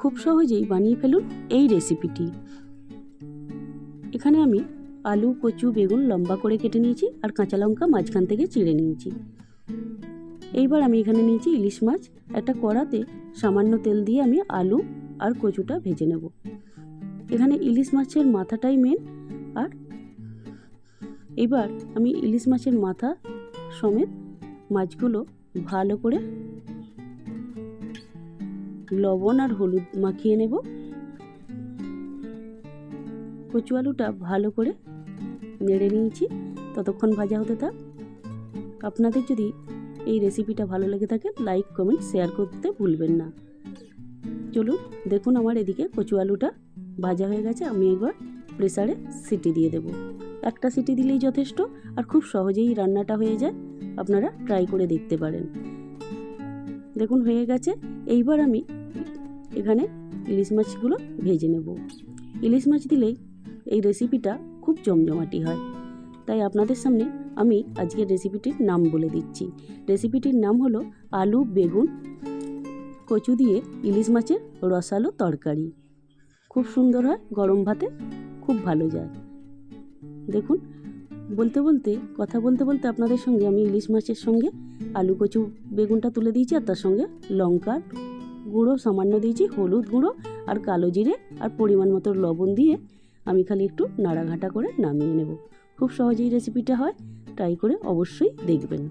খুব সহজেই বানিয়ে ফেলুন এই রেসিপিটি এখানে আমি আলু, কচু, বেগুন লম্বা করে কেটে নিয়েছি আর কাঁচা লঙ্কা মাঝখান থেকে চিড়ে নিয়েছি। এইবার আমি এখানে নিয়েছি ইলিশ মাছ। একটা কড়াতে সামান্য তেল দিয়ে আমি আলু আর কচুটা ভেজে নেব। এখানে ইলিশ মাছের মাথাটাই মেন আর এবার আমি ইলিশ মাছের মাথা সমেত মাছগুলো ভালো করে লবণ আর হলুদ মাখিয়ে নেব। কচু আলুটা ভালো করে নেড়ে নিয়েছি, ততক্ষণ ভাজা হতে থাক। আপনাদের যদি এই রেসিপিটা ভালো লেগে থাকে, লাইক, কমেন্ট, শেয়ার করতে ভুলবেন না। চলুন, দেখুন আমার এদিকে কচু আলুটা ভাজা হয়ে গেছে, আমি একবার প্রেসারে সিটি দিয়ে দেব। একটা সিটি দিলেই যথেষ্ট, আর খুব সহজেই রান্নাটা হয়ে যায়। আপনারা ট্রাই করে দেখতে পারেন। দেখুন, হয়ে গেছে। এইবার আমি এখানে ইলিশ মাছগুলো ভেজে নেব। ইলিশ মাছ দিলেই এই রেসিপিটা খুব জমজমাটি হয়। তাই আপনাদের সামনে আমি আজকের রেসিপিটির নাম বলে দিচ্ছি। রেসিপিটির নাম হলো আলু, বেগুন, কচু দিয়ে ইলিশ মাছের রসালো তরকারি। খুব সুন্দর হয়, গরম ভাতে খুব ভালো যায়। দেখুন, বলতে বলতে, কথা বলতে বলতে আপনাদের সঙ্গে আমি ইলিশ মাছের সঙ্গে আলু, কচু, বেগুনটা তুলে দিয়েছি আর তার সঙ্গে লঙ্কার গুঁড়ো, সামান্য দিয়েছি হলুদ গুঁড়ো আর কালো জিরে আর পরিমাণ মতো লবণ দিয়ে আমি খালি একটু নাড়াঘাটা করে নামিয়ে নেব। খুব সহজেই রেসিপিটা হয় ট্রাই করে অবশ্যই দেখবেন।